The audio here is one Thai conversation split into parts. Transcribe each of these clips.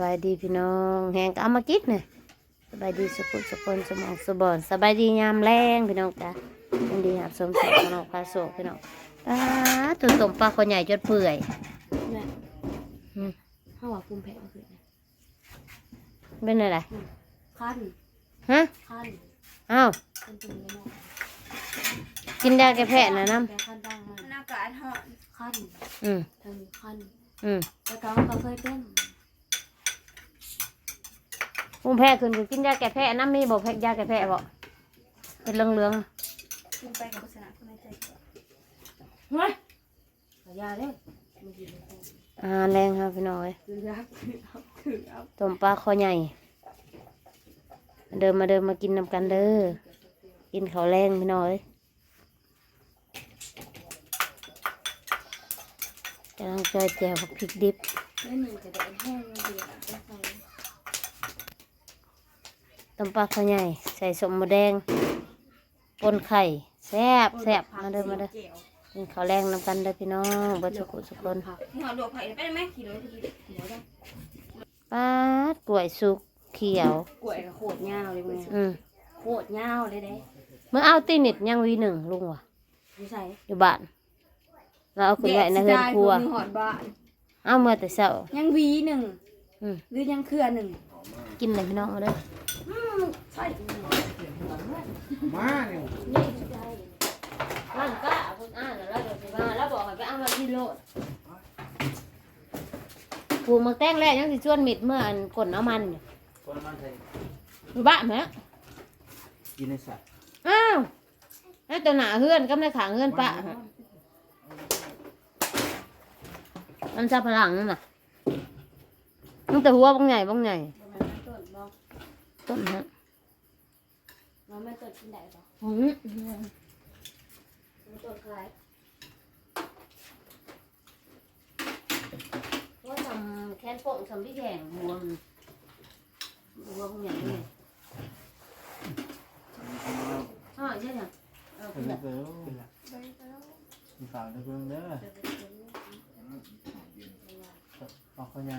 บายดีพี่น้องแหงก็เอามากินเนี่ยสบายดีสุขุสุคนสมองสุบอนสบายดียามแรงพี่น้องจ้ะยินดีหับสมศักดิ์พี่น้องพาโศกพี่น้องอ้าตัวต้มปลาคนใหญ่จนเปื่อยแม่อืมข้าวหวานภูมิแพ้ก็คือเป็นอะไรขั้นฮะขั้นอ้าวเป็นตัวนี้เนาะกินยาแก้แพ้นะน้แกขั้นบ้างมันหน้ากาศเหาะขั้นำอืมทางขั้นอืมแล้วก็มันก็เคยเป็น ภูมิแพ้ขึ้นก็กินยาแก้แพ้น้ำมีบอกแพ้ยาแก้แพ้บอกเป็นเหลืองกินไปกับสนามคนในใจก่อนเฮ้ยขอยาเด้มันกินไม่ได้ๆอาหารแรงครับพี่น้องเอ้ยคือยาคือเอาคือเอาต้มปลาคอใหญ่มาเดิมมาเดิมมากินนำกันเด้อกินข้าวแรงพี่น้องเอ้ยกำลังจอยแจวกับพริกดิบแล้วหนึ่งจะได้แห้งเดียวจะใส่ ต้มปลาข้าวใหญ่ ใส่สมหมูแดงปนไข่แซ่บแซ่บมาเด้อมาเด้อเจียวกินข้าวแรงนำกันเด้อพี่น้องเบิดสุขุสุกคนผักหัวดวกไผ่ไปได้ไหมขี่รถขี่หัวได้ปาดกล้วยสุกเขียวกล้วยกับโคตรยาวเลยมึงอืมโคตรยาวเลยเด้เมื่อเอาตีนิดยังวีหนึ่งลุงวะไม่ใส่อยู่บ้านเราเอาขึ้นไว้ในเฮือนครัวมือหอดบ้านเอาเมื่อแต่เช้ายังหวีหนึ่งอืมหรือยังเครือหนึ่งกินเลยพี่น้องมาเด้อ ใช่มาเนี่ยนี่ใช่มันก็คุณอ่านแล้วเดี๋ยวสิมาแล้วบอกให้ไปเอามาที่โลดผูมาแต่งแล้วยังสิชวนมิดเมื่ออันกลนเอามันอยู่คนมันใส่อยู่บ้านไหมกินในสัตว์อ้าวนั่นตัวหนาเฮือนก็ไม่ขาเฮือนปะฮะมันจะพลังนั่นน่ะตั้งแต่หัวบ้องใหญ่บ้องใหญ่ ต้นฮะน้องไม่ต้นกินได้ปะอืมไม่ต้นคล้ายว่าทำแคนโป่งทำที่แข่งหัวมันหัวบ้องใหญ่เลยอ๋อใช่ไหมเอาเป็ขึ้นนแบละบเออมีฝากในเพิ่งเด้อฝากคนใหญ่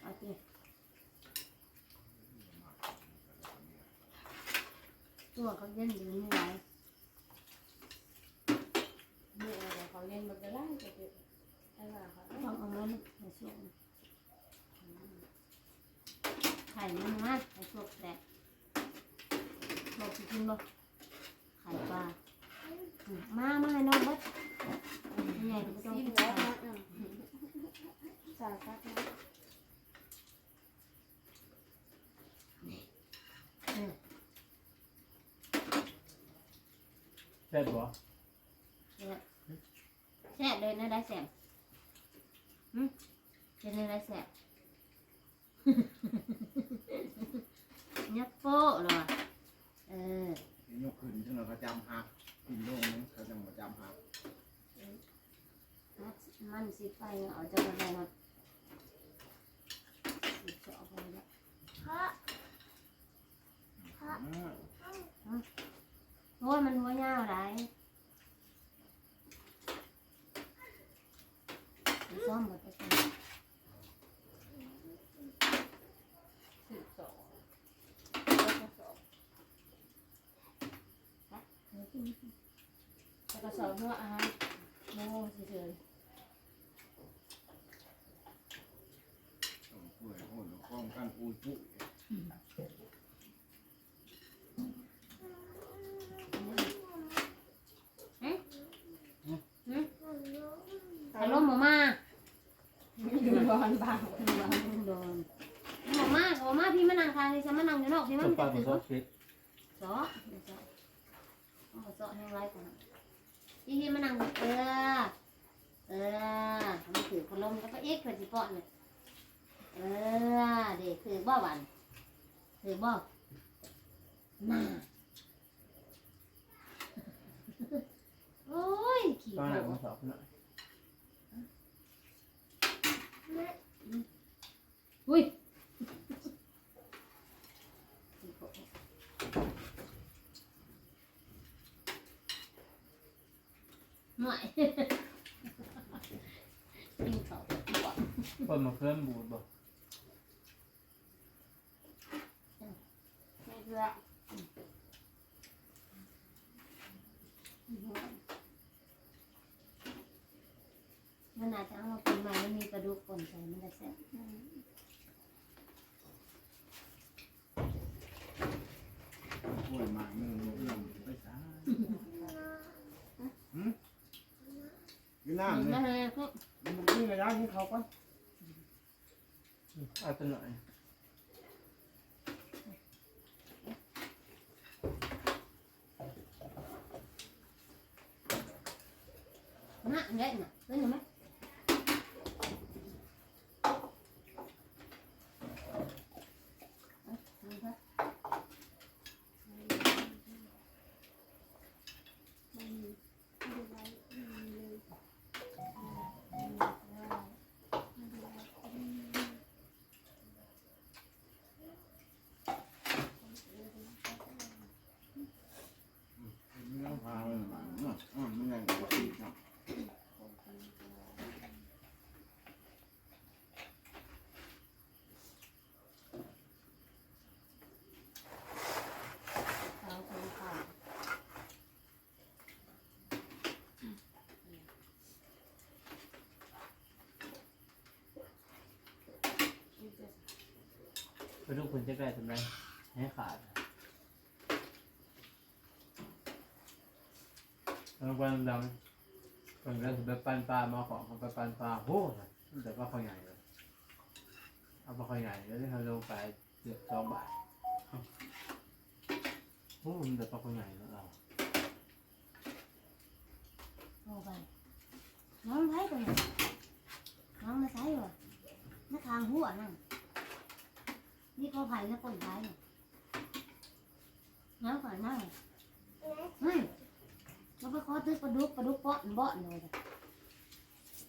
เอาสิ ตัวเขาเย็นอยู่นี่ไงนี่อะไรเขาเล่นมันก็ได้แต่เดี๋ยวให้ว่าเขาต้องเอาเงินมาส่งไข่มันนะไข่สดแดดบอกสิกินบ่ไข่ปลาอืมมามาให้น้องเบิดใหญ่ก็ไม่ต้องซีกินหัวไข่นะสาคัดนะ แซ่บบ่แซ่บเลยนะได้แซ่บหืมเป็นเลยได้แซ่บยักโป้เหรอเออยกขึ้นจนเราก็จำหักกินลงนึงเขาจะมาจำหักมันสิไปเอาจะมาได้หมดสิเจาะไปแล้ว โอ้ยมันหัวยาวไรซ่อมหมดไปก่อนสิบสองแล้วก็สองหัวอาหารโม่เฉยป่วยโหดคล้องกันอุ้ยปุ๊ ๆแต่ล้ม หมามาดูร้อนบ้างโดนหมามาหมามาพี่มานั่งทางนี่ฉันมานั่งอยู่นอกพี่จมันจะผถือสมฟิตเจาะเจาะเอาเจาะให้งไว้ก่อนพี่พี่มานั่งเออเออมันถือพลมแล้วก็เอ็กเพื่อสิปาะเนี่ยเออเด็กถือบ่หวันถือบ่น่าโอ้ยขี้ตอนโผนั้ อุ้ยม่อยกินเขาตัวดพิ่มาเพิ่มบูดบอ นใส่มันจะแซ่บอืมกล้วยหมากมือเรื่องไปซะหืมกินน้ำ มัน เลย ไม่ให้พวก มันบ่กินระยะที่เขาก่อน เอาตัวหน่อย น่ะเงี้ยน่ะเล่นยังไหมเอาเอาเถอะ ไม่มีไม่ได้ไว้ไม่มีเลยไม่ได้ไว้ไม่มีเลย ไม่ต้องพามันมาเนาะอะมันยังบ่กินเนาะ เอาคนข้าว ไปดูคนจะได้ทำไรให้ขาดแล้ววันดำคนก็ไปปันปลามาของเขาไปปันปลาโอ้แต่ว่าเขาใหญ่เลยเอาไปลาเขาใหญ่แล้วที่เขาลงไปเกือบสองบาทโอ้แต่ปลาเขาใหญ่แล้วเราเอาไปน้องใช้ตัวไหนน้องมาใช้เหรอนักทางหัวนั่น นี่เขาไผ่นะคนไผ่เนี่ยน้ำก่อนนั่งอืมเราไปขอซื้อปลาดุกปลาดุกเปาะเบาะเลยจ้ะ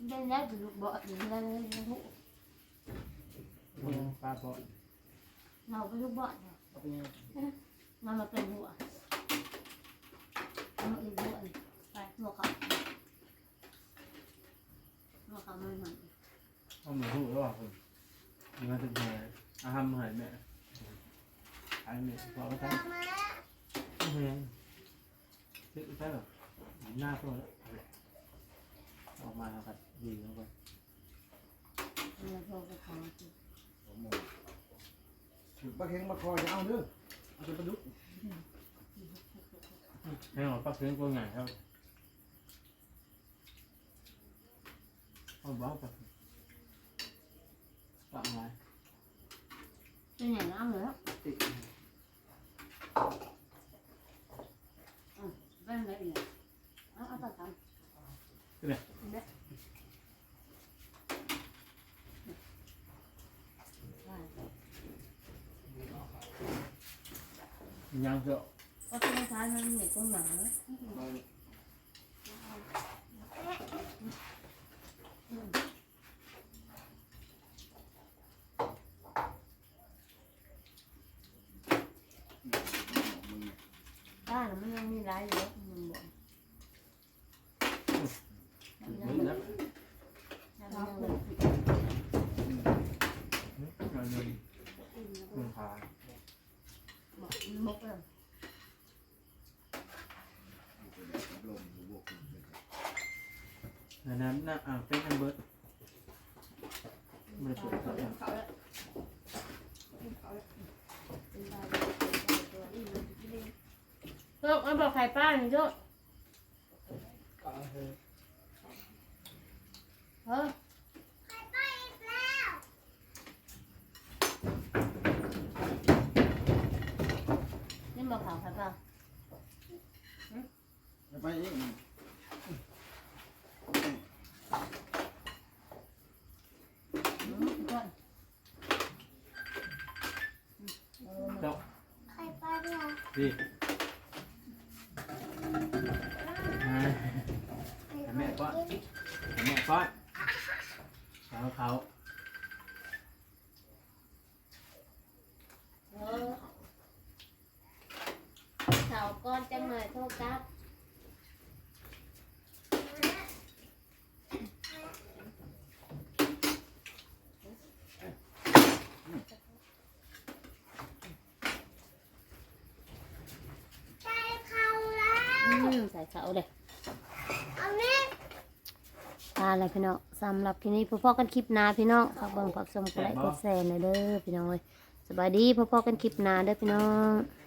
เล่นแล้วปลาดุกเบาะหรือเล่นเล่นเล่นหูปลาเพาะเราปลาดุกเบาะเนี่ยเอาไปยังมันมาเป็นหัวเอามาอีกหัวหนึ่งไปหัวเขาหัวเขามันมันเอาหมูหูแล้วอะคุณมีมาถึงไหนอาหารหายแม่หายแม่พอแล้วกันไม่แพงซื้อใช่หรอหน้า ตัวแล้วออกมาแล้วครับดีแล้วกันมันโทรไปขายสิโอ้โหถึงปลาเค็งมาคอยจะเอาเด้อเอาไปปลาดุกให้หมอปักเลี้ยงตัวใหญ่ครับเอาบ้าปักปักไว้เป็นอย่างนั้นเลยติด เป็นอะไรอีกเอาเอาต่อทำ ยังเถอะก็ต้องใช้มันเหมือนต้นหมามึง บ้านมันยังมีร้ายอยู่มันบ่นมันยัง มือ บ่ นะ นมันยังบ่น อันนึงมือขา บอกมันมุกเลย ลมบวก อันนั้นน่ะอ่าเป็นอันเบิร์ดไม่ได้ปวดเขาขาแล้วเขาแล้วเขาแล้วเป็นใบเป็นตัวอีกมันจะเล่นโจ๊กมันบอกไข่ป้าหน่อยโจ๊กเฮ้ยนี่บอกข่าวไข่ป้าไปอีก อืมก่อนเออ เจ้า ใครป้า เนี่ยดีแม่ป้อนแม่ป้อนเขาเขาเออข่าวก้อนจังหน่อยโทษครับ ใส่เขาเลยเอาแม่ตาอะไรพี่น้องสำหรับคลิปนี้พอๆกันคลิปหน้าพี่น้องฝากเบิ่งฝากชมกดไลค์กดแชร์หน่อยเด้อพี่น้องเอ้ยสบายดีพอๆกันคลิปหน้าเด้อพี่น้องเ